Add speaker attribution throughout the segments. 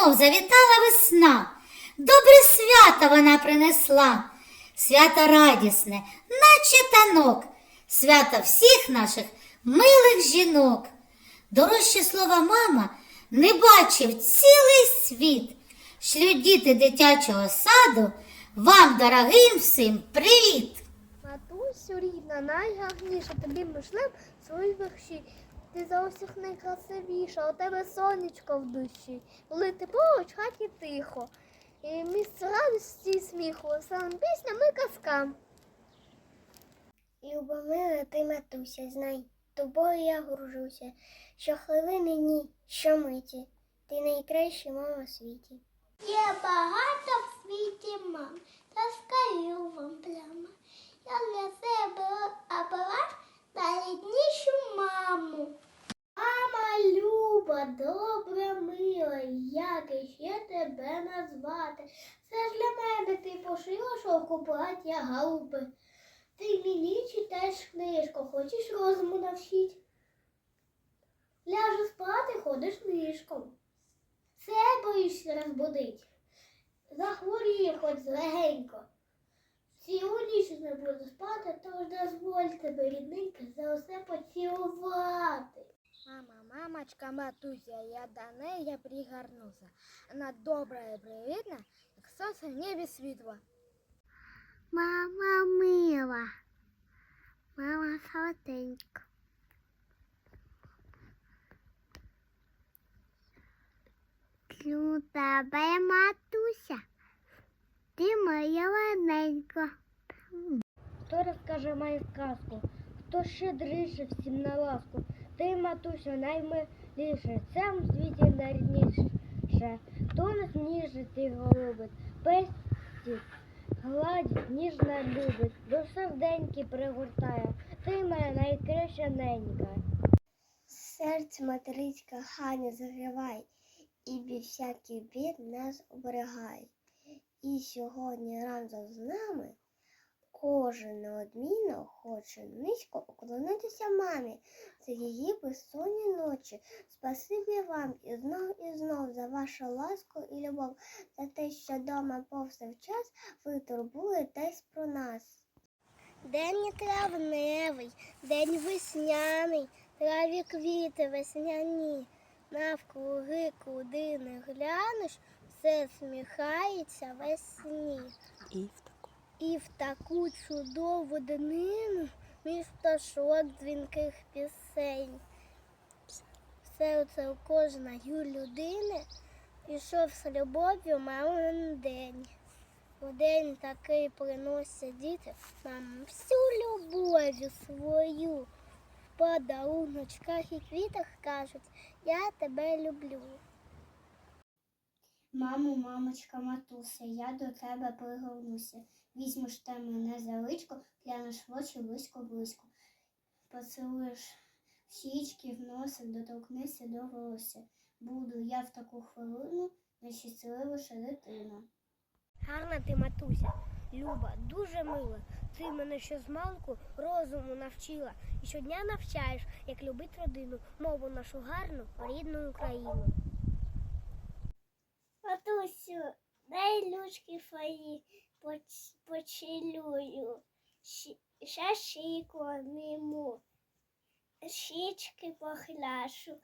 Speaker 1: знов завітала весна. Добре свято вона принесла. Свято радісне, наче танок, свято всіх наших милих жінок. Дорожче слова мама не бачив цілий світ. Шлють діти дитячого саду, вам, дорогим всім, привіт!
Speaker 2: Матусю рідна, найгарніша, тобі ми шлем свої верші. Ти за усіх найкрасивіша, у тебе сонечко в душі. Коли ти поруч, хаті тихо. І місце радості і сміху, веселим пісням і казкам. Любомила ти, матуся, знай, тобою я гружуся, що хвилини ні, що миті, ти найкраща мама в світі. Є багато в світі мам, та скажу вам прямо. Я для себе обрала найріднішу маму. Мама люба, добра, мила, як іще тебе назвати. Це ж для мене ти пошила шовку плаття галупи. Ти мені читаєш книжку, хочеш розуму навчить. Ляжу спати, ходиш нишком. Все боїшся розбудить. Захворіє хоч легенько. Цілу ніч не буду спати, тож дозвольте, ви, рідненька, за усе поцілувати. Мама, мамочка, матуся, я до неї пригорнуся. Вона добра і привітна, як сонце в небі світло. Мама мила, мама солоденька. У тебе матуся, ти моя ладненька. Хто розкаже мою сказку? Хто щедріше всім на ласку? Ти, матусю, наймиліше, це світі найрідніше. Нас ніжить і голубить, пестить, гладить, ніжно любить, до серденьки пригортає. Ти моя найкраща ненька. Серце материнська ханя загрівай, і без всяких бід нас оберігай. І сьогодні разом з нами кожен неодмінно хоче низько уклонитися мамі за її безсонні ночі. Спасибі вам і знов і знов за вашу ласку і любов, за те, що дома повсякчас ви турбуєтесь про нас. День травневий, день весняний, траві квіти весняні. Навкруги, куди не глянеш, все сміхається весні.
Speaker 3: І.
Speaker 2: І в таку чудову днину між пташок дзвінких пісень. Серце у кожної людини пішов з любов'ю мамин день. У день такий приносять діти нам всю любов'ю свою. В подаруночках і квітах кажуть, я тебе люблю. Мамо, мамочка, матуся, я до тебе пригорнуся. Візьмеш ти мене за личко, глянеш в очі близько-близько. Поцілуєш в щічки, в носик, доторкнешся до волосся. Буду я в таку хвилину найщасливіша дитина. Гарна ти, матуся, Люба, дуже мила. Ти мене ще з малку розуму навчила і щодня навчаєш, як любить родину, мову нашу гарну, рідну Україну. Матусю, дай лючки твої поц- поцілую, Щ- ще шийку обніму, щічки похляшу.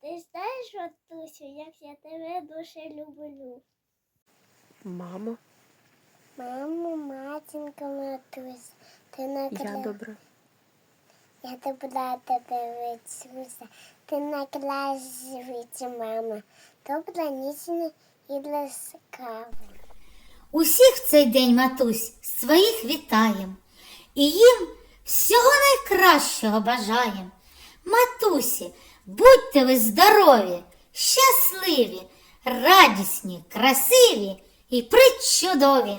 Speaker 2: Ти знаєш, матусю, як я тебе дуже люблю.
Speaker 3: Мамо,
Speaker 2: Мамо, матінка, матусь, ти на
Speaker 3: я добра.
Speaker 2: Я добра тебе відсуся, ти найкраща мама, добра, ніжна і ласкава.
Speaker 1: Усіх цей день, матусь, своїх вітаєм. І їм всього найкращого бажаєм. Матусі, будьте ви здорові, щасливі, радісні, красиві і причудові.